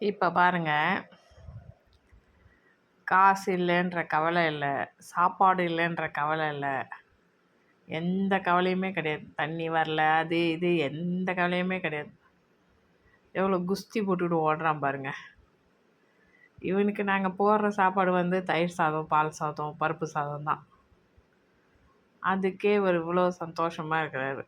இப்போ பாருங்க. காசு இல்லைன்ற கவலை இல்லை. சாப்பாடு இல்லைன்ற கவலை இல்லை. எந்த கவலையுமே கிடையாது. தண்ணி வரல அது இது எந்த கவலையுமே கிடையாது. எவ்வளோ குஸ்தி போட்டுட்டு ஓடுறான் பாருங்க. இவனுக்கு நாங்கள் போடுற சாப்பாடு வந்து தயிர் சாதம் பால் சாதம் பருப்பு சாதம் தான். அதுக்கே ஒரு இவ்வளோ சந்தோஷமாக இருக்கிறாரு.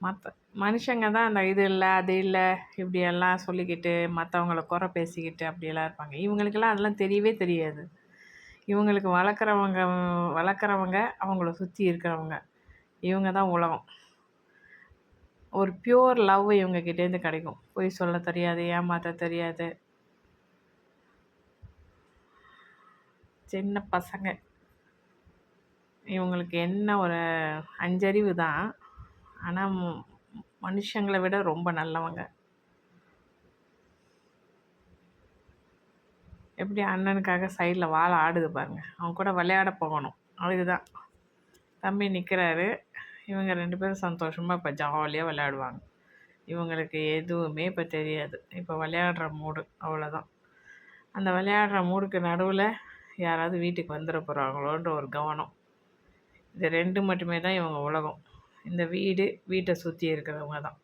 மற்ற மனுஷங்க தான் அந்த இது இல்லை அது இல்லை இப்படியெல்லாம் சொல்லிக்கிட்டு மற்றவங்கள குறை பேசிக்கிட்டு அப்படியெல்லாம் இருப்பாங்க. இவங்களுக்கெல்லாம் அதெல்லாம் தெரியவே தெரியாது. இவங்களுக்கு வளர்க்குறவங்க வளர்க்குறவங்க அவங்கள சுற்றி இருக்கிறவங்க. இவங்க தான் உலகம். ஒரு பியூர் லவ் இவங்கக்கிட்டேருந்து கிடைக்கும். பொய் சொல்ல தெரியாது ஏமாற்ற தெரியாது. சின்ன பசங்க. இவங்களுக்கு என்ன ஒரு அஞ்சறிவு தான். ஆனால் மனுஷங்களை விட ரொம்ப நல்லவங்க. எப்படி அண்ணனுக்காக சைடில் வாழை ஆடுது பாருங்க. அவங்க கூட விளையாட போகணும். அதுதான். தம்பி நிற்கிறாரு இவங்க ரெண்டு பேரும் சந்தோஷமாக இப்போ ஜாலியாக விளையாடுவாங்க. இவங்களுக்கு எதுவுமே இப்போ தெரியாது. இப்போ விளையாடுற மூடு அவ்வளோதான் அந்த விளையாடுற மூடுக்கு நடுவில் யாராவது வீட்டுக்கு வந்துட போகிறாங்களோன்ற ஒரு கவனம். இது ரெண்டு மட்டுமே தான் இவங்க உலகம். இந்த வீடு வீட்டை சுற்றி இருக்கிறவங்க தான்.